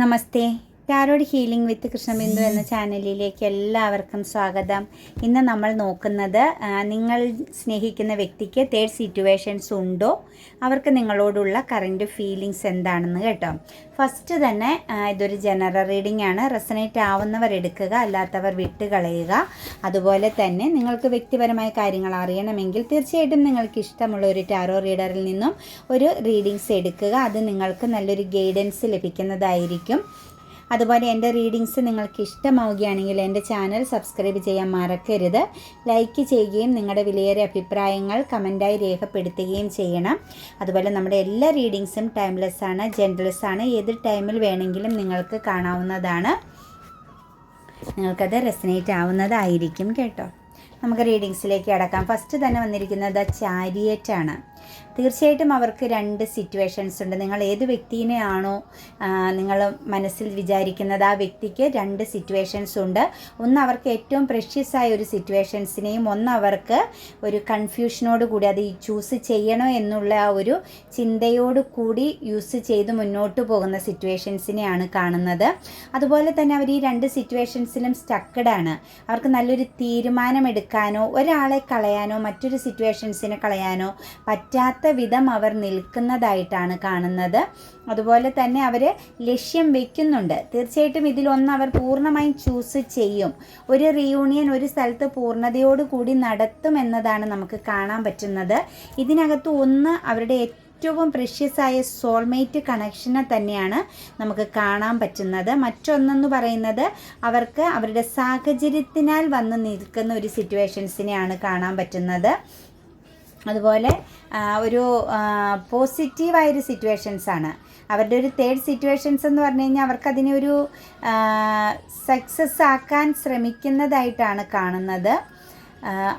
नमस्ते। Tarot healing വിത്ത് കൃഷ്ണബിന്ദു എന്ന ചാനലിലേക്ക് എല്ലാവർക്കും സ്വാഗതം. ഇന്ന് നമ്മൾ നോക്കുന്നത് നിങ്ങൾ സ്നേഹിക്കുന്ന വ്യക്തിക്ക് തേർഡ് സിറ്റുവേഷൻസ് ഉണ്ടോ? അവർക്ക് നിങ്ങളോടുള്ള കറന്റ് ഫീലിങ്സ് എന്താണെന്ന് കേട്ടോ. ഫസ്റ്റ് തന്നെ ഇതൊരു ജനറൽ റീഡിംഗ് ആണ്. റെസനേറ്റ് ആവുന്നവർ എടുക്കുക അല്ലാത്തവർ വിട്ടുകളയുക. അതുപോലെ തന്നെ നിങ്ങൾക്ക് വ്യക്തിപരമായ കാര്യങ്ങൾ അറിയണമെങ്കിൽ തീർച്ചയായിട്ടും നിങ്ങൾക്ക് ഇഷ്ടമുള്ള ഒരു ടാരോ റീഡറിൽ നിന്നും ഒരു റീഡിങ്സ് എടുക്കുക. അത് നിങ്ങൾക്ക് നല്ലൊരു ഗൈഡൻസ് ലഭിക്കുന്നതായിരിക്കും. അതുപോലെ എന്റെ റീഡിങ്സ് നിങ്ങൾക്ക് ഇഷ്ടമാവുകയാണെങ്കിൽ എന്റെ ചാനൽ സബ്സ്ക്രൈബ് ചെയ്യാൻ മറക്കരുത്. ലൈക്ക് ചെയ്യുകയും നിങ്ങളുടെ വിലയേറിയ അഭിപ്രായങ്ങൾ കമന്റായി രേഖപ്പെടുത്തുകയും ചെയ്യണം. അതുപോലെ നമ്മുടെ എല്ലാ റീഡിങ്സും ടൈംലെസ് ആണ് ജെൻഡ്ലെസ് ആണ്. ഏത് ടൈമിൽ വേണമെങ്കിലും നിങ്ങൾക്ക് കാണാവുന്നതാണ്. നിങ്ങൾക്കത് റെസനേറ്റ് ആവുന്നതായിരിക്കും കേട്ടോ. നമുക്ക് റീഡിങ്സിലേക്ക് അടക്കാം ഫസ്റ്റ് തന്നെ വന്നിരിക്കുന്നത് ചാരിയറ്റ് ആണ്. തീർച്ചയായിട്ടും അവർക്ക് രണ്ട് സിറ്റുവേഷൻസ് ഉണ്ട്. നിങ്ങൾ ഏത് വ്യക്തിനെയാണോ നിങ്ങൾ മനസ്സിൽ വിചാരിക്കുന്നത് ആ വ്യക്തിക്ക് രണ്ട് സിറ്റുവേഷൻസ് ഉണ്ട്. ഒന്ന് അവർക്ക് ഏറ്റവും പ്രഷ്യസ് ആയ ഒരു സിറ്റുവേഷൻസിനെയും ഒന്ന് അവർക്ക് ഒരു കൺഫ്യൂഷനോട് കൂടി അത് ചൂസ് ചെയ്യണോ എന്നുള്ള ആ ഒരു ചിന്തയോട് കൂടി യൂസ് ചെയ്ത് മുന്നോട്ട് പോകുന്ന സിറ്റുവേഷൻസിനെയാണ് കാണുന്നത്. അതുപോലെ തന്നെ അവർ ഈ രണ്ട് സിറ്റുവേഷൻസിലും സ്റ്റക്കഡാണ് അവർക്ക് നല്ലൊരു തീരുമാനമെടുക്കാനോ ഒരാളെ കളയാനോ മറ്റൊരു സിറ്റുവേഷൻസിനെ കളയാനോ പറ്റാത്ത വിധം അവർ നിൽക്കുന്നതായിട്ടാണ് കാണുന്നത്. അതുപോലെ തന്നെ അവർ ലക്ഷ്യം വെക്കുന്നുണ്ട്. തീർച്ചയായിട്ടും ഇതിലൊന്ന് അവർ പൂർണമായും ചൂസ് ചെയ്യും. ഒരു റീയൂണിയൻ ഒരു സ്ഥലത്ത് പൂർണതയോടുകൂടി നടത്തും എന്നതാണ് നമുക്ക് കാണാൻ പറ്റുന്നത്. ഇതിനകത്ത് ഒന്ന് അവരുടെ ഏറ്റവും പ്രഷ്യസായ സോൾമേറ്റ് കണക്ഷനെ തന്നെയാണ് നമുക്ക് കാണാൻ പറ്റുന്നത്. മറ്റൊന്നെന്ന് പറയുന്നത് അവർക്ക് അവരുടെ സാഹചര്യത്തിനാൽ വന്ന് നിൽക്കുന്ന ഒരു സിറ്റുവേഷൻസിനെയാണ് കാണാൻ പറ്റുന്നത്. അതുപോലെ ഒരു പോസിറ്റീവായൊരു സിറ്റുവേഷൻസ് ആണ്. അവരുടെ ഒരു തേർഡ് സിറ്റുവേഷൻസ് എന്ന് പറഞ്ഞു കഴിഞ്ഞാൽ അവർക്കതിനെ ഒരു സക്സസ് ആക്കാൻ ശ്രമിക്കുന്നതായിട്ടാണ് കാണുന്നത്.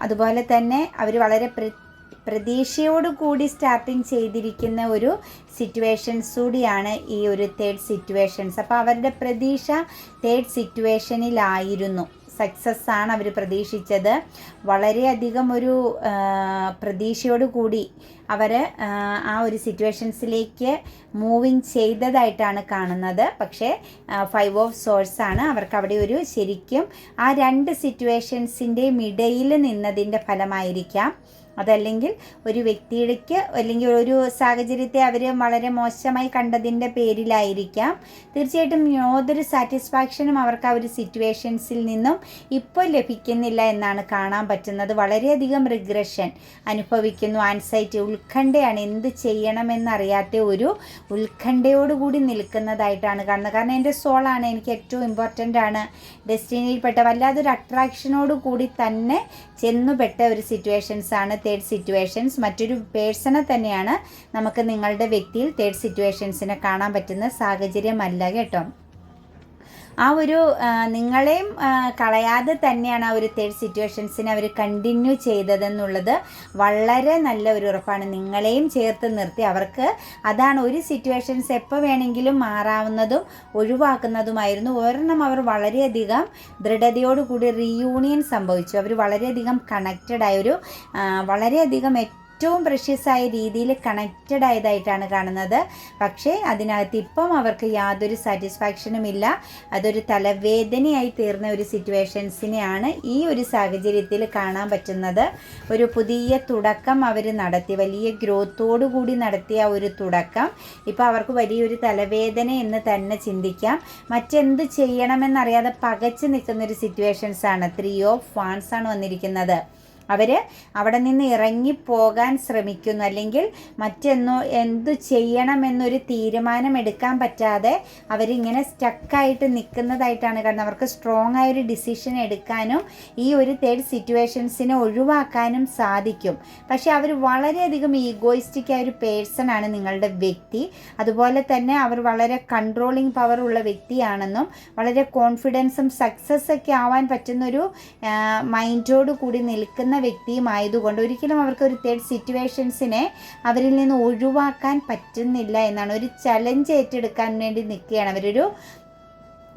അതുപോലെ തന്നെ അവർ വളരെ കൂടി സ്റ്റാർട്ടിങ് ചെയ്തിരിക്കുന്ന ഒരു സിറ്റുവേഷൻസ് കൂടിയാണ് ഈ ഒരു തേർഡ് സിറ്റുവേഷൻസ് അപ്പോൾ അവരുടെ പ്രതീക്ഷ തേർഡ് സിറ്റുവേഷനിലായിരുന്നു സക്സസ് ആണ് അവർ പ്രതീക്ഷിച്ചത്. വളരെയധികം ഒരു പ്രതീക്ഷയോട് കൂടി അവർ ആ ഒരു സിറ്റുവേഷൻസിലേക്ക് മൂവിങ് ചെയ്തതായിട്ടാണ് കാണുന്നത്. പക്ഷേ ഫൈവ് ഓഫ് സോഴ്സ് ആണ് അവർക്ക് അവിടെ ഒരു ശരിക്കും ആ രണ്ട് സിറ്റുവേഷൻസിന്റെയും ഇടയിൽ നിന്നതിന്റെ ഫലമായിരിക്കാം. അതല്ലെങ്കിൽ ഒരു വ്യക്തിക്ക് അല്ലെങ്കിൽ ഒരു സാഹചര്യത്തെ അവർ വളരെ മോശമായി കണ്ടതിന്റെ പേരിലായിരിക്കാം. തീർച്ചയായിട്ടും യാതൊരു സാറ്റിസ്ഫാക്ഷനും അവർക്ക് ആ ഒരു സിറ്റുവേഷൻസിൽ നിന്നും ഇപ്പോൾ ലഭിക്കുന്നില്ല എന്നാണ് കാണാൻ പറ്റുന്നത്. വളരെയധികം റിഗ്രഷൻ അനുഭവിക്കുന്നു. ആൻസൈറ്റി ഉത്കണ്ഠയാണ് എന്ത് ചെയ്യണമെന്നറിയാത്ത ഒരു ഉത്കണ്ഠയോടുകൂടി നിൽക്കുന്നതായിട്ടാണ് കാണുന്നത്. കാരണം എന്റെ സോളാണ് എനിക്ക് ഏറ്റവും ഇമ്പോർട്ടന്റ് ആണ്. ഡെസ്റ്റിനിയിൽപ്പെട്ട വല്ലാതൊരു അട്രാക്ഷനോട് കൂടി തന്നെ ചെന്നുപെട്ട ഒരു സിറ്റുവേഷൻസ് ആണ്. തേർഡ് സിറ്റുവേഷൻസ് മറ്റൊരു പേഴ്സണെ തന്നെയാണ് നമുക്ക് നിങ്ങളുടെ വ്യക്തിയിൽ തേർഡ് സിറ്റുവേഷൻസിനെ കാണാൻ പറ്റുന്ന സാഹചര്യമല്ല കേട്ടോ. ആ ഒരു നിങ്ങളെയും കളയാതെ തന്നെയാണ് ആ ഒരു തേർഡ് സിറ്റുവേഷൻസിനെ അവർ കണ്ടിന്യൂ ചെയ്തതെന്നുള്ളത് വളരെ നല്ല ഒരു ഉറപ്പാണ്. നിങ്ങളെയും ചേർത്ത് നിർത്തി അവർക്ക് അതാണ് ഒരു സിറ്റുവേഷൻസ് എപ്പോൾ വേണമെങ്കിലും മാറാവുന്നതും ഒഴിവാക്കുന്നതുമായിരുന്നു. ഒരെണ്ണം അവർ വളരെയധികം ദൃഢതയോടുകൂടി റീയൂണിയൻ സംഭവിച്ചു. അവർ വളരെയധികം കണക്റ്റഡ് ആയൊരു വളരെയധികം ഏറ്റവും പ്രഷ്യസ് ആയ രീതിയിൽ കണക്റ്റഡ് ആയതായിട്ടാണ് കാണുന്നത്. പക്ഷേ അതിനകത്ത് ഇപ്പം അവർക്ക് യാതൊരു സാറ്റിസ്ഫാക്ഷനും ഇല്ല. അതൊരു തലവേദനയായി തീർന്ന ഒരു സിറ്റുവേഷൻസിനെയാണ് ഈ ഒരു സാഹചര്യത്തിൽ കാണാൻ പറ്റുന്നത്. ഒരു പുതിയ തുടക്കം അവർ നടത്തി വലിയ ഗ്രോത്തോടു കൂടി നടത്തിയ ഒരു തുടക്കം ഇപ്പോൾ അവർക്ക് വലിയൊരു തലവേദന എന്ന് തന്നെ ചിന്തിക്കാം. മറ്റെന്ത് ചെയ്യണമെന്നറിയാതെ പകച്ചു നിൽക്കുന്ന ഒരു സിറ്റുവേഷൻസ് ആണ്. ത്രീ ഓഫ് ഫാൻസ് ആണ് വന്നിരിക്കുന്നത്. അവർ അവിടെ നിന്ന് ഇറങ്ങിപ്പോകാൻ ശ്രമിക്കുന്നു. അല്ലെങ്കിൽ മറ്റെന്നോ എന്തു ചെയ്യണമെന്നൊരു തീരുമാനം എടുക്കാൻ പറ്റാതെ അവരിങ്ങനെ സ്റ്റക്കായിട്ട് നിൽക്കുന്നതായിട്ടാണ് കാരണം അവർക്ക് സ്ട്രോങ് ആയൊരു ഡിസിഷൻ എടുക്കാനും ഈ ഒരു തേർഡ് സിറ്റുവേഷൻസിനെ ഒഴിവാക്കാനും സാധിക്കും. പക്ഷേ അവർ വളരെയധികം ഈഗോയിസ്റ്റിക് ആയ ഒരു പേഴ്സൺ ആണ് നിങ്ങളുടെ വ്യക്തി. അതുപോലെ തന്നെ അവർ വളരെ കൺട്രോളിങ് പവർ ഉള്ള വ്യക്തിയാണെന്നും വളരെ കോൺഫിഡൻസും സക്സസ് ഒക്കെ ആവാൻ പറ്റുന്നൊരു മൈൻഡോട് കൂടി നിൽക്കുന്ന വ്യക്തിയുമായതുകൊണ്ട് ഒരിക്കലും അവർക്ക് ഒരു തേർഡ് സിറ്റുവേഷൻസിനെ അവരിൽ നിന്ന് ഒഴിവാക്കാൻ പറ്റുന്നില്ല എന്നാണ്. ഒരു ചലഞ്ച് ഏറ്റെടുക്കാൻ വേണ്ടി നിൽക്കുകയാണ്. അവരൊരു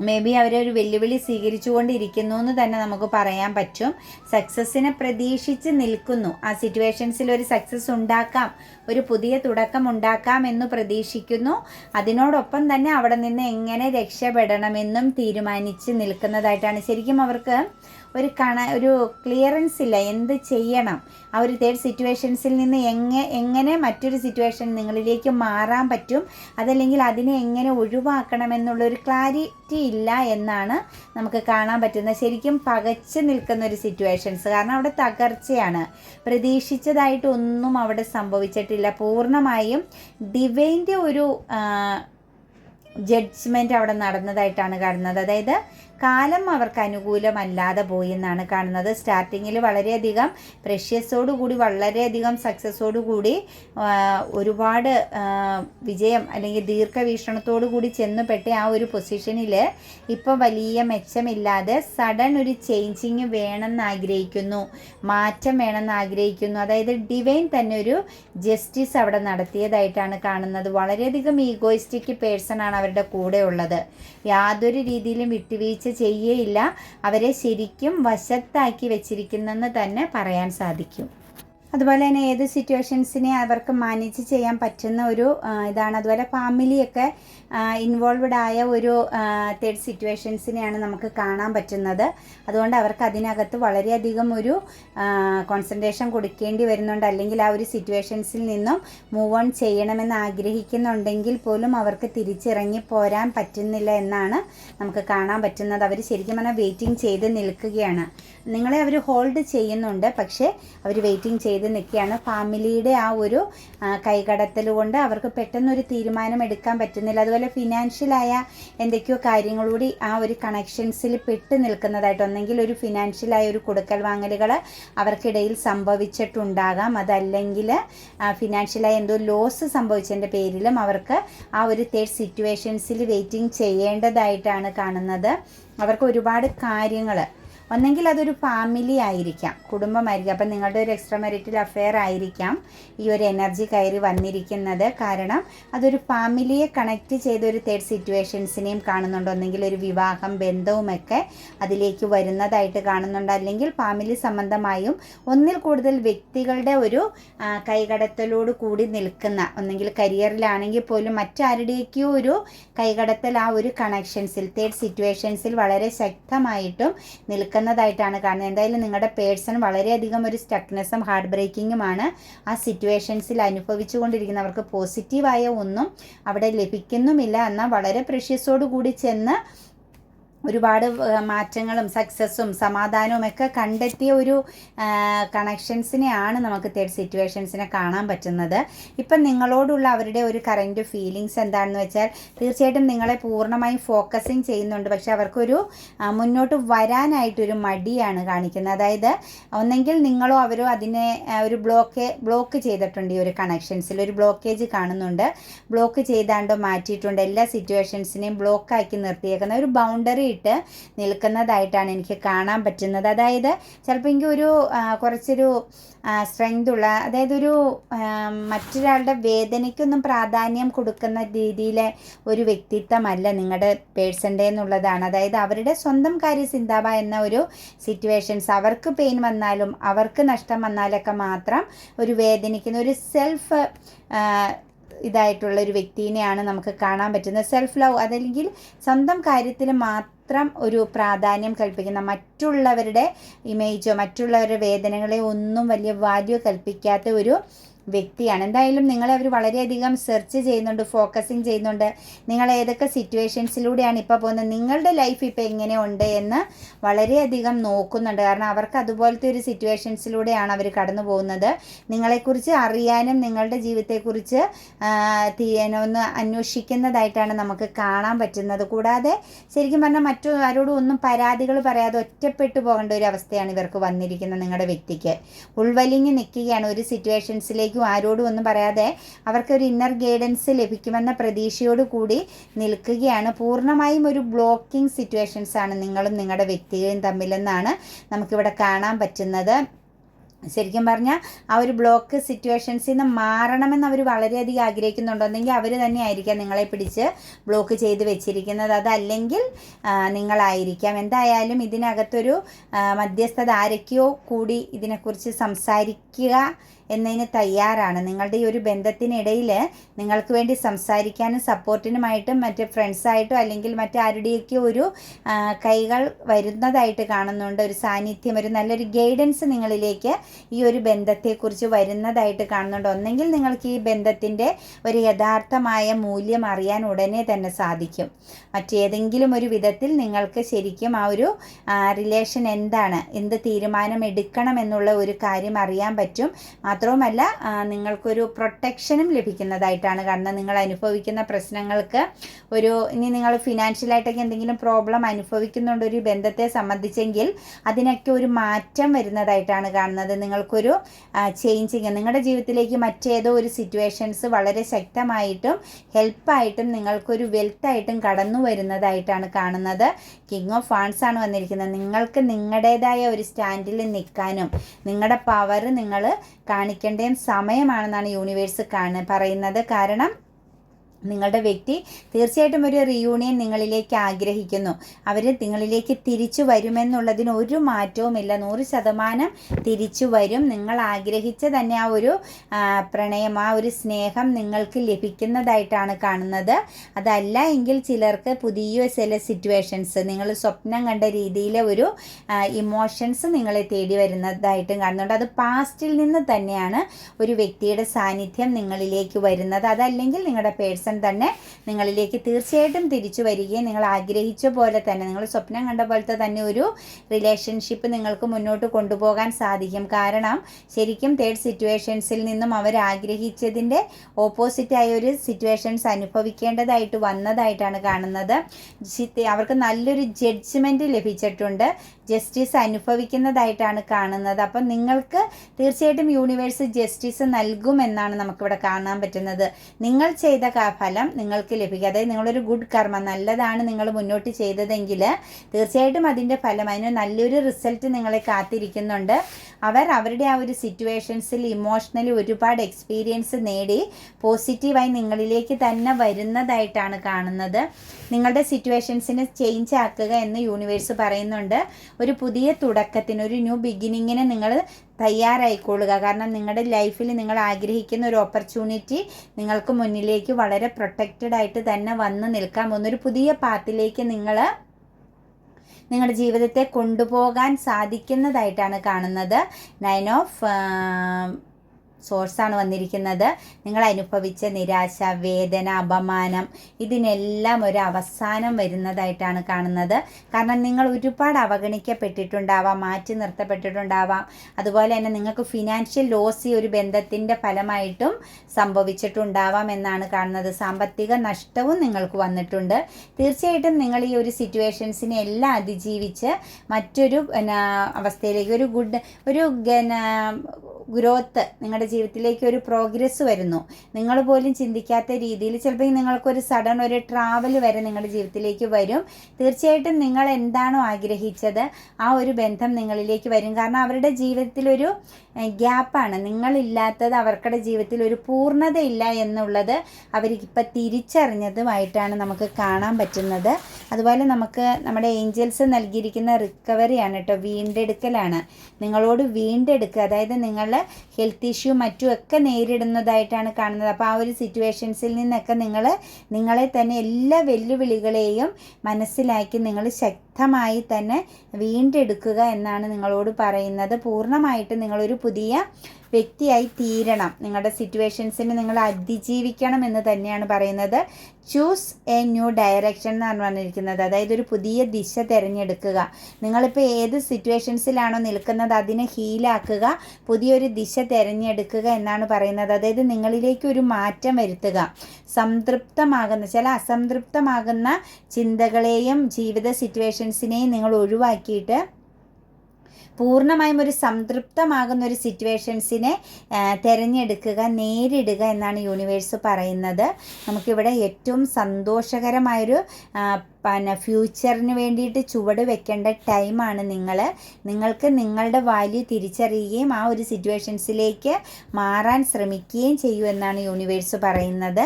മേ ബി അവരൊരു വെല്ലുവിളി സ്വീകരിച്ചുകൊണ്ടിരിക്കുന്നു എന്ന് തന്നെ നമുക്ക് പറയാൻ പറ്റും. സക്സസ്സിനെ പ്രതീക്ഷിച്ച് നിൽക്കുന്നു. ആ സിറ്റുവേഷൻസിൽ ഒരു സക്സസ് ഉണ്ടാക്കാം. ഒരു പുതിയ തുടക്കം ഉണ്ടാക്കാം എന്ന് പ്രതീക്ഷിക്കുന്നു. അതിനോടൊപ്പം തന്നെ അവിടെ നിന്ന് എങ്ങനെ രക്ഷപ്പെടണമെന്നും തീരുമാനിച്ച് നിൽക്കുന്നതായിട്ടാണ്. ശരിക്കും അവർക്ക് ഒരു കണ ഒരു ക്ലിയറൻസ് ഇല്ല. എന്ത് ചെയ്യണം? ആ ഒരു തേർഡ് സിറ്റുവേഷൻസിൽ നിന്ന് എങ്ങനെ എങ്ങനെ മറ്റൊരു സിറ്റുവേഷൻ നിങ്ങളിലേക്ക് മാറാൻ പറ്റും? അതല്ലെങ്കിൽ അതിനെ എങ്ങനെ ഒഴിവാക്കണം ഒരു ക്ലാരിറ്റി ഇല്ല എന്നാണ് നമുക്ക് കാണാൻ പറ്റുന്നത്. ശരിക്കും പകച്ച് നിൽക്കുന്ന ഒരു സിറ്റുവേഷൻസ് കാരണം അവിടെ തകർച്ചയാണ്. പ്രതീക്ഷിച്ചതായിട്ട് ഒന്നും അവിടെ സംഭവിച്ചിട്ടില്ല. പൂർണമായും ഡിവൈന്റെ ഒരു ജഡ്ജ്മെന്റ് അവിടെ നടന്നതായിട്ടാണ് കാണുന്നത്. അതായത് കാലം അവർക്ക് അനുകൂലമല്ലാതെ പോയി എന്നാണ് കാണുന്നത്. സ്റ്റാർട്ടിങ്ങിൽ വളരെയധികം പ്രഷ്യസോടുകൂടി വളരെയധികം സക്സസ്സോടുകൂടി ഒരുപാട് വിജയം അല്ലെങ്കിൽ ദീർഘവീക്ഷണത്തോടു കൂടി ചെന്നുപെട്ട ആ ഒരു പൊസിഷനിൽ ഇപ്പോൾ വലിയ മെച്ചമില്ലാതെ സഡൻ ഒരു ചേഞ്ചിങ് വേണമെന്ന് ആഗ്രഹിക്കുന്നു മാറ്റം വേണമെന്ന് ആഗ്രഹിക്കുന്നു. അതായത് ഡിവൈൻ തന്നെ ഒരു ജസ്റ്റിസ് അവിടെ നടത്തിയതായിട്ടാണ് കാണുന്നത്. വളരെയധികം ഈഗോയിസ്റ്റിക് പേഴ്സൺ ആണ് അവരുടെ കൂടെ ഉള്ളത്. യാതൊരു രീതിയിലും വിട്ടുവീഴ്ച ചെയ്യേയില്ല. അവരെ ശരിക്കും വശത്താക്കി വെച്ചിരിക്കുന്നെന്ന് തന്നെ പറയാൻ സാധിക്കും. അതുപോലെ തന്നെ ഏത് സിറ്റുവേഷൻസിനെ അവർക്ക് മാനേജ് ചെയ്യാൻ പറ്റുന്ന ഒരു ഇതാണ്. അതുപോലെ ഫാമിലിയൊക്കെ ഇൻവോൾവഡ് ആയ ഒരു തേർഡ് സിറ്റുവേഷൻസിനെയാണ് നമുക്ക് കാണാൻ പറ്റുന്നത്. അതുകൊണ്ട് അവർക്ക് അതിനകത്ത് വളരെയധികം ഒരു കോൺസെൻട്രേഷൻ കൊടുക്കേണ്ടി വരുന്നുണ്ട്. അല്ലെങ്കിൽ ആ ഒരു സിറ്റുവേഷൻസിൽ നിന്നും മൂവ് ഓൺ ചെയ്യണമെന്ന് ആഗ്രഹിക്കുന്നുണ്ടെങ്കിൽ പോലും അവർക്ക് തിരിച്ചിറങ്ങി പോരാൻ പറ്റുന്നില്ല എന്നാണ് നമുക്ക് കാണാൻ പറ്റുന്നത്. അവർ ശരിക്കും പറഞ്ഞാൽ വെയിറ്റിംഗ് ചെയ്ത് നിൽക്കുകയാണ്. നിങ്ങളെ അവർ ഹോൾഡ് ചെയ്യുന്നുണ്ട്. പക്ഷേ അവർ വെയിറ്റിംഗ് ചെയ്ത് നിൽക്കുകയാണ്. ഫാമിലിയുടെ ആ ഒരു കൈകടത്തൽ കൊണ്ട് അവർക്ക് പെട്ടെന്നൊരു തീരുമാനം എടുക്കാൻ പറ്റുന്നില്ല. അതുപോലെ ഫിനാൻഷ്യലായ എന്തൊക്കെയോ കാര്യങ്ങളൂടി ആ ഒരു കണക്ഷൻസിൽ പെട്ട് നിൽക്കുന്നതായിട്ട് ഒന്നെങ്കിൽ ഒരു ഫിനാൻഷ്യലായ ഒരു കൊടുക്കൽ വാങ്ങലുകൾ അവർക്കിടയിൽ സംഭവിച്ചിട്ടുണ്ടാകാം. അതല്ലെങ്കിൽ ഫിനാൻഷ്യലായ എന്തോ ലോസ് സംഭവിച്ചതിന്റെ പേരിലും അവർക്ക് ആ ഒരു തേർഡ് സിറ്റുവേഷൻസിൽ വെയിറ്റിംഗ് ചെയ്യേണ്ടതായിട്ടാണ് കാണുന്നത്. അവർക്ക് ഒരുപാട് കാര്യങ്ങൾ ഒന്നെങ്കിൽ അതൊരു ഫാമിലി ആയിരിക്കാം. കുടുംബമായിരിക്കാം. അപ്പം നിങ്ങളുടെ ഒരു എക്സ്ട്രാ മെറിറ്റൽ അഫെയർ ആയിരിക്കാം ഈ ഒരു എനർജി കയറി വന്നിരിക്കുന്നത്. കാരണം അതൊരു ഫാമിലിയെ കണക്ട് ചെയ്ത ഒരു തേർഡ് സിറ്റുവേഷൻസിനെയും കാണുന്നുണ്ട്. ഒന്നെങ്കിൽ ഒരു വിവാഹം ബന്ധവുമൊക്കെ അതിലേക്ക് വരുന്നതായിട്ട് കാണുന്നുണ്ട്. അല്ലെങ്കിൽ ഫാമിലി സംബന്ധമായും ഒന്നിൽ കൂടുതൽ വ്യക്തികളുടെ ഒരു കൈകടത്തലോട് കൂടി നിൽക്കുന്ന ഒന്നെങ്കിൽ കരിയറിലാണെങ്കിൽ പോലും മറ്റാരുടെയൊക്കെയോ ഒരു കൈകടത്തൽ ആ ഒരു കണക്ഷൻസിൽ തേർഡ് സിറ്റുവേഷൻസിൽ വളരെ ശക്തമായിട്ടും നിൽക്കുന്ന നിൽക്കുന്നതായിട്ടാണ് കാണുന്നത്. എന്തായാലും നിങ്ങളുടെ പേഴ്സൺ വളരെയധികം ഒരു സ്റ്റക്നെസ്സും ഹാർഡ് ബ്രേക്കിങ്ങുമാണ് ആ സിറ്റുവേഷൻസിൽ അനുഭവിച്ചു കൊണ്ടിരിക്കുന്നവർക്ക് പോസിറ്റീവായ ഒന്നും അവിടെ ലഭിക്കുന്നുമില്ല. എന്നാൽ വളരെ പ്രഷ്യസോടു കൂടി ചെന്ന് ഒരുപാട് മാറ്റങ്ങളും സക്സസ്സും സമാധാനവും ഒക്കെ കണ്ടെത്തിയ ഒരു കണക്ഷൻസിനെയാണ് നമുക്ക് തേർഡ് സിറ്റുവേഷൻസിനെ കാണാൻ പറ്റുന്നത്. ഇപ്പം നിങ്ങളോടുള്ള അവരുടെ ഒരു കറന്റ് ഫീലിങ്സ് എന്താണെന്ന് വെച്ചാൽ തീർച്ചയായിട്ടും നിങ്ങളെ പൂർണമായും ഫോക്കസിങ് ചെയ്യുന്നുണ്ട്. പക്ഷെ അവർക്കൊരു മുന്നോട്ട് വരാനായിട്ടൊരു മടിയാണ് കാണിക്കുന്നത്. അതായത് ഒന്നെങ്കിൽ നിങ്ങളോ അവരോ അതിനെ ഒരു ബ്ലോക്ക് ബ്ലോക്ക് ചെയ്തിട്ടുണ്ട് ഈ ഒരു കണക്ഷൻസിൽ ഒരു ബ്ലോക്കേജ് കാണുന്നുണ്ട്. ബ്ലോക്ക് ചെയ്താണ്ടോ മാറ്റിയിട്ടുണ്ട്. എല്ലാ സിറ്റുവേഷൻസിനെയും ബ്ലോക്കാക്കി നിർത്തിയേക്കുന്ന ഒരു ബൗണ്ടറി ആയിട്ട് നിൽക്കുന്നതായിട്ടാണ് എനിക്ക് കാണാൻ പറ്റുന്നത്. അതായത് ചിലപ്പോൾ എനിക്ക് ഒരു കുറച്ചൊരു സ്ട്രെങ്ത് ഉള്ള അതായത് ഒരു മറ്റൊരാളുടെ വേദനയ്ക്കൊന്നും പ്രാധാന്യം കൊടുക്കുന്ന രീതിയിലെ ഒരു വ്യക്തിത്വമല്ല നിങ്ങളുടെ പേഴ്സന്റെ എന്നുള്ളതാണ്. അതായത് അവരുടെ സ്വന്തം കാര്യ ചിന്താവ എന്ന ഒരു സിറ്റുവേഷൻസ് അവർക്ക് പെയിൻ വന്നാലും അവർക്ക് നഷ്ടം വന്നാലൊക്കെ മാത്രം ഒരു വേദനിക്കുന്ന ഒരു സെൽഫ് ഇതായിട്ടുള്ള ഒരു വ്യക്തിനെയാണ് നമുക്ക് കാണാൻ പറ്റുന്നത്. സെൽഫ് ലവ് അതല്ലെങ്കിൽ സ്വന്തം കാര്യത്തിൽ മാത്രം ഒരു പ്രാധാന്യം കൽപ്പിക്കുന്ന മറ്റുള്ളവരുടെ ഇമേജോ മറ്റുള്ളവരുടെ വേദനകളെ ഒന്നും വലിയ വാല്യൂ കൽപ്പിക്കാത്ത ഒരു വ്യക്തിയാണ്. എന്തായാലും നിങ്ങളെ അവർ വളരെയധികം സെർച്ച് ചെയ്യുന്നുണ്ട് ഫോക്കസിങ് ചെയ്യുന്നുണ്ട്. നിങ്ങൾ ഏതൊക്കെ സിറ്റുവേഷൻസിലൂടെയാണ് ഇപ്പോൾ പോകുന്നത്? നിങ്ങളുടെ ലൈഫ് ഇപ്പോൾ എങ്ങനെയുണ്ട് എന്ന് വളരെയധികം നോക്കുന്നുണ്ട്. കാരണം അവർക്ക് അതുപോലത്തെ ഒരു സിറ്റുവേഷൻസിലൂടെയാണ് അവർ കടന്നു പോകുന്നത്. നിങ്ങളെക്കുറിച്ച് അറിയാനും നിങ്ങളുടെ ജീവിതത്തെക്കുറിച്ച് ഒന്ന് അന്വേഷിക്കുന്നതായിട്ടാണ് നമുക്ക് കാണാൻ പറ്റുന്നത്. കൂടാതെ ശരിക്കും പറഞ്ഞാൽ മറ്റു ആരോടും ഒന്നും പരാതികൾ പറയാതെ ഒറ്റപ്പെട്ടു പോകേണ്ട ഒരു അവസ്ഥയാണ് ഇവർക്ക് വന്നിരിക്കുന്നത് നിങ്ങളുടെ വ്യക്തിക്ക്. ഉൾവലിഞ്ഞ് നിൽക്കുകയാണ് ഒരു സിറ്റുവേഷൻസിലേക്ക് ആയിരിക്കും ആരോടും ഒന്നും പറയാതെ അവർക്ക് ഒരു ഇന്നർ ഗൈഡൻസ് ലഭിക്കുമെന്ന പ്രതീക്ഷയോട് കൂടി നിൽക്കുകയാണ്. പൂർണമായും ഒരു ബ്ലോക്കിംഗ് സിറ്റുവേഷൻസ് ആണ് നിങ്ങളും നിങ്ങളുടെ വ്യക്തികളും തമ്മിലെന്നാണ് നമുക്കിവിടെ കാണാൻ പറ്റുന്നത്. ശരിക്കും പറഞ്ഞാൽ ആ ഒരു ബ്ലോക്ക് സിറ്റുവേഷൻസിൽ നിന്ന് മാറണമെന്ന് അവർ വളരെയധികം ആഗ്രഹിക്കുന്നുണ്ടെങ്കിൽ അവർ തന്നെ ആയിരിക്കാം നിങ്ങളെ പിടിച്ച് ബ്ലോക്ക് ചെയ്ത് വെച്ചിരിക്കുന്നത്. അതല്ലെങ്കിൽ നിങ്ങളായിരിക്കാം. എന്തായാലും ഇതിനകത്തൊരു മധ്യസ്ഥത ആരൊക്കെയോ കൂടി ഇതിനെക്കുറിച്ച് സംസാരിക്കുക എന്നതിന് തയ്യാറാണ്. നിങ്ങളുടെ ഈ ഒരു ബന്ധത്തിനിടയിൽ നിങ്ങൾക്ക് വേണ്ടി സംസാരിക്കാനും സപ്പോർട്ടിനുമായിട്ടും മറ്റ് ഫ്രണ്ട്സായിട്ടും അല്ലെങ്കിൽ മറ്റാരുടെയൊക്കെ ഒരു കൈകൾ വരുന്നതായിട്ട് കാണുന്നുണ്ട്. ഒരു സാന്നിധ്യം ഒരു നല്ലൊരു ഗൈഡൻസ് നിങ്ങളിലേക്ക് ഈ ഒരു ബന്ധത്തെക്കുറിച്ച് വരുന്നതായിട്ട് കാണുന്നുണ്ട്. ഒന്നെങ്കിൽ നിങ്ങൾക്ക് ഈ ബന്ധത്തിന്റെ ഒരു യഥാർത്ഥമായ മൂല്യം അറിയാൻ ഉടനെ തന്നെ സാധിക്കും. മറ്റേതെങ്കിലും ഒരു വിധത്തിൽ നിങ്ങൾക്ക് ശരിക്കും ആ ഒരു റിലേഷൻ എന്താണ്? എന്ത് തീരുമാനം എടുക്കണം എന്നുള്ള ഒരു കാര്യം അറിയാൻ പറ്റും. മാത്രവുമല്ല നിങ്ങൾക്കൊരു പ്രൊട്ടക്ഷനും ലഭിക്കുന്നതായിട്ടാണ് കാരണം നിങ്ങൾ അനുഭവിക്കുന്ന പ്രശ്നങ്ങൾക്ക് ഒരു ഇനി നിങ്ങൾ ഫിനാൻഷ്യലായിട്ടൊക്കെ എന്തെങ്കിലും പ്രോബ്ലം അനുഭവിക്കുന്നുണ്ട് ഒരു ബന്ധത്തെ സംബന്ധിച്ചെങ്കിൽ അതിനൊക്കെ ഒരു മാറ്റം വരുന്നതായിട്ടാണ് കാണുന്നത്. നിങ്ങൾക്കൊരു ചേഞ്ചിങ് നിങ്ങളുടെ ജീവിതത്തിലേക്ക് മറ്റേതോ ഒരു സിറ്റുവേഷൻസ് വളരെ ശക്തമായിട്ടും ഹെൽപ്പായിട്ടും നിങ്ങൾക്കൊരു വെൽത്തായിട്ടും കടന്നു വരുന്നതായിട്ടാണ് കാണുന്നത്. കിങ് ഓഫ് ഫാൻസ് ആണ് വന്നിരിക്കുന്നത്. നിങ്ങൾക്ക് നിങ്ങളുടേതായ ഒരു സ്റ്റാൻഡിൽ നിൽക്കാനും നിങ്ങളുടെ പവർ നിങ്ങൾ കാണിക്കേണ്ട സമയമാണെന്നാണ് യൂണിവേഴ്സ് കാണ പറയുന്നത്. കാരണം നിങ്ങളുടെ വ്യക്തി തീർച്ചയായിട്ടും ഒരു റിയൂണിയൻ നിങ്ങളിലേക്ക് ആഗ്രഹിക്കുന്നു. അവർ നിങ്ങളിലേക്ക് തിരിച്ചു വരുമെന്നുള്ളതിന് ഒരു മാറ്റവുമില്ല. നൂറ് ശതമാനം തിരിച്ചു വരും. നിങ്ങൾ ആഗ്രഹിച്ച തന്നെ ആ ഒരു പ്രണയം ആ ഒരു സ്നേഹം നിങ്ങൾക്ക് ലഭിക്കുന്നതായിട്ടാണ് കാണുന്നത്. അതല്ല എങ്കിൽ ചിലർക്ക് പുതിയ ചില സിറ്റുവേഷൻസ് നിങ്ങൾ സ്വപ്നം കണ്ട രീതിയിലെ ഒരു ഇമോഷൻസ് നിങ്ങളെ തേടി വരുന്നതായിട്ടും കാണുന്നുണ്ട്. അത് പാസ്റ്റിൽ നിന്ന് തന്നെയാണ് ഒരു വ്യക്തിയുടെ സാന്നിധ്യം നിങ്ങളിലേക്ക് വരുന്നത്. അതല്ലെങ്കിൽ നിങ്ങളുടെ പേഴ്സൺ തന്നെ നിങ്ങളിലേക്ക് തീർച്ചയായിട്ടും തിരിച്ചു വരികയും നിങ്ങൾ ആഗ്രഹിച്ച പോലെ തന്നെ നിങ്ങൾ സ്വപ്നം കണ്ട പോലത്തെ തന്നെ ഒരു റിലേഷൻഷിപ്പ് നിങ്ങൾക്ക് മുന്നോട്ട് കൊണ്ടുപോകാൻ സാധിക്കും. കാരണം ശരിക്കും തേർഡ് സിറ്റുവേഷൻസിൽ നിന്നും അവർ ആഗ്രഹിച്ചതിന്റെ ഓപ്പോസിറ്റായ ഒരു സിറ്റുവേഷൻസ് അനുഭവിക്കേണ്ടതായിട്ട് വന്നതായിട്ടാണ് കാണുന്നത്. അവർക്ക് നല്ലൊരു ജഡ്ജ്മെന്റ് ലഭിച്ചിട്ടുണ്ട്. ജസ്റ്റിസ് അനുഭവിക്കുന്നതായിട്ടാണ് കാണുന്നത്. അപ്പം നിങ്ങൾക്ക് തീർച്ചയായിട്ടും യൂണിവേഴ്സ് ജസ്റ്റിസ് നൽകുമെന്നാണ് നമുക്കിവിടെ കാണാൻ പറ്റുന്നത്. നിങ്ങൾ ചെയ്ത ഫലം നിങ്ങൾക്ക് ലഭിക്കുക അതായത് നിങ്ങളൊരു ഗുഡ് കർമ്മ നല്ലതാണ് നിങ്ങൾ മുന്നോട്ട് ചെയ്തതെങ്കിൽ തീർച്ചയായിട്ടും അതിന്റെ ഫലം അതിന് നല്ലൊരു റിസൾട്ട് നിങ്ങളെ കാത്തിരിക്കുന്നുണ്ട്. അവർ അവരുടെ ആ ഒരു സിറ്റുവേഷൻസിൽ ഇമോഷണലി ഒരുപാട് എക്സ്പീരിയൻസ് നേടി പോസിറ്റീവായി നിങ്ങളിലേക്ക് തന്നെ വരുന്നതായിട്ടാണ് കാണുന്നത്. നിങ്ങളുടെ സിറ്റുവേഷൻസിനെ ചേഞ്ച് ആക്കുക എന്ന് യൂണിവേഴ്സ് പറയുന്നുണ്ട്. ഒരു പുതിയ തുടക്കത്തിന് ഒരു ന്യൂ ബിഗിനിങ്ങിന് നിങ്ങൾ തയ്യാറായിക്കൊള്ളുക. കാരണം നിങ്ങളുടെ ലൈഫിൽ നിങ്ങൾ ആഗ്രഹിക്കുന്ന ഒരു ഓപ്പർച്യൂണിറ്റി നിങ്ങൾക്ക് മുന്നിലേക്ക് വളരെ പ്രൊട്ടക്റ്റഡ് ആയിട്ട് തന്നെ വന്ന് നിൽക്കാൻ പോകുന്ന ഒരു പുതിയ പാത്തിലേക്ക് നിങ്ങൾ നിങ്ങളുടെ ജീവിതത്തെ കൊണ്ടുപോകാൻ സാധിക്കുന്നതായിട്ടാണ് കാണുന്നത്. നയൻ ഓഫ് സോഴ്സാണ് വന്നിരിക്കുന്നത്. നിങ്ങൾ അനുഭവിച്ച നിരാശ വേദന അപമാനം ഇതിനെല്ലാം ഒരു അവസാനം വരുന്നതായിട്ടാണ് കാണുന്നത്. കാരണം നിങ്ങൾ ഒരുപാട് അവഗണിക്കപ്പെട്ടിട്ടുണ്ടാവാം മാറ്റി നിർത്തപ്പെട്ടിട്ടുണ്ടാവാം. അതുപോലെ തന്നെ നിങ്ങൾക്ക് ഫിനാൻഷ്യൽ ലോസ് ഈ ഒരു ബന്ധത്തിന്റെ ഫലമായിട്ടും സംഭവിച്ചിട്ടുണ്ടാവാം എന്നാണ് കാണുന്നത്. സാമ്പത്തിക നഷ്ടവും നിങ്ങൾക്ക് വന്നിട്ടുണ്ട്. തീർച്ചയായിട്ടും നിങ്ങൾ ഈ ഒരു സിറ്റുവേഷൻസിനെ എല്ലാം അതിജീവിച്ച് മറ്റൊരു അവസ്ഥയിലേക്ക് ഒരു ഗുഡ് ഒരു ഗ്രോത്ത് നിങ്ങളുടെ ജീവിതത്തിലേക്ക് ഒരു പ്രോഗ്രസ് വരുന്നു. നിങ്ങൾ പോലും ചിന്തിക്കാത്ത രീതിയിൽ ചിലപ്പോൾ നിങ്ങൾക്കൊരു സഡൻ ഒരു ട്രാവൽ വരെ നിങ്ങളുടെ ജീവിതത്തിലേക്ക് വരും. തീർച്ചയായിട്ടും നിങ്ങൾ എന്താണോ ആഗ്രഹിച്ചത് ആ ഒരു ബന്ധം നിങ്ങളിലേക്ക് വരും. കാരണം അവരുടെ ജീവിതത്തിലൊരു ഗ്യാപ്പാണ് നിങ്ങളില്ലാത്തത് അവർക്കുടെ ജീവിതത്തിൽ ഒരു പൂർണതയില്ല എന്നുള്ളത് അവരിപ്പോൾ തിരിച്ചറിഞ്ഞതുമായിട്ടാണ് നമുക്ക് കാണാൻ പറ്റുന്നത്. അതുപോലെ നമുക്ക് നമ്മുടെ ഏഞ്ചൽസ് നൽകിയിരിക്കുന്ന റിക്കവറിയാണ് കേട്ടോ വീണ്ടെടുക്കലാണ്. നിങ്ങളോട് വീണ്ടെടുക്കുക. അതായത് നിങ്ങൾ ഹെൽത്ത് ഇഷ്യൂ മറ്റും ഒക്കെ നേരിടുന്നതായിട്ടാണ് കാണുന്നത്. അപ്പോൾ ആ ഒരു സിറ്റുവേഷൻസിൽ നിന്നൊക്കെ നിങ്ങൾ നിങ്ങളെ തന്നെ എല്ലാ വെല്ലുവിളികളെയും മനസ്സിലാക്കി നിങ്ങൾ ശക്തമായി തന്നെ വീണ്ടെടുക്കുക എന്നാണ് നിങ്ങളോട് പറയുന്നത്. പൂർണമായിട്ട് നിങ്ങളൊരു പുതിയ വ്യക്തിയായി തീരണം. നിങ്ങളുടെ സിറ്റുവേഷൻസിന് നിങ്ങൾ അതിജീവിക്കണം എന്ന് തന്നെയാണ് പറയുന്നത്. ചൂസ് എ ന്യൂ ഡയറക്ഷൻ എന്നാണ് പറഞ്ഞിരിക്കുന്നത്. അതായത് ഒരു പുതിയ ദിശ തിരഞ്ഞെടുക്കുക. നിങ്ങളിപ്പോൾ ഏത് സിറ്റുവേഷൻസിലാണോ നിൽക്കുന്നത് അതിനെ ഹീലാക്കുക പുതിയൊരു ദിശ തിരഞ്ഞെടുക്കുക എന്നാണ് പറയുന്നത്. അതായത് നിങ്ങളിലേക്ക് ഒരു മാറ്റം വരുത്തുക. സംതൃപ്തമാകുന്ന ചില അസംതൃപ്തമാകുന്ന ചിന്തകളെയും ജീവിത സിറ്റുവേഷൻസിനെയും നിങ്ങൾ ഒഴിവാക്കിയിട്ട് പൂർണമായും ഒരു സംതൃപ്തമാകുന്ന ഒരു സിറ്റുവേഷൻസിനെ തിരഞ്ഞെടുക്കുക നേരിടുക എന്നാണ് യൂണിവേഴ്സ് പറയുന്നത്. നമുക്കിവിടെ ഏറ്റവും സന്തോഷകരമായൊരു പിന്നെ ഫ്യൂച്ചറിന് വേണ്ടിയിട്ട് ചുവട് വെക്കേണ്ട ടൈമാണ് നിങ്ങൾ നിങ്ങൾക്ക് നിങ്ങളുടെ വാല്യൂ തിരിച്ചറിയുകയും ആ ഒരു സിറ്റുവേഷൻസിലേക്ക് മാറാൻ ശ്രമിക്കുകയും ചെയ്യൂ എന്നാണ് യൂണിവേഴ്സ് പറയുന്നത്.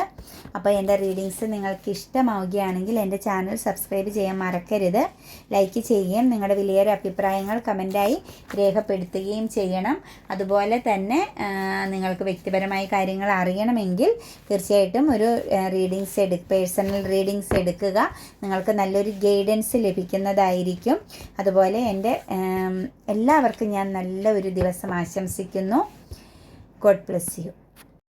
അപ്പോൾ എന്റെ റീഡിങ്സ് നിങ്ങൾക്ക് ഇഷ്ടമാവുകയാണെങ്കിൽ എന്റെ ചാനൽ സബ്സ്ക്രൈബ് ചെയ്യാൻ മറക്കരുത്. ലൈക്ക് ചെയ്യുകയും നിങ്ങളുടെ വിലയേറെ അഭിപ്രായങ്ങൾ കമന്റായി രേഖപ്പെടുത്തുകയും ചെയ്യണം. അതുപോലെ തന്നെ നിങ്ങൾക്ക് വ്യക്തിപരമായ കാര്യങ്ങൾ അറിയണമെങ്കിൽ തീർച്ചയായിട്ടും ഒരു റീഡിങ്സ് എടു പേഴ്സണൽ റീഡിങ്സ് എടുക്കുക. നിങ്ങൾക്ക് നല്ലൊരു ഗൈഡൻസ് ലഭിക്കുന്നതായിരിക്കും. അതുപോലെ എന്റെ എല്ലാവർക്കും ഞാൻ നല്ല ഒരു ദിവസം ആശംസിക്കുന്നു. God bless you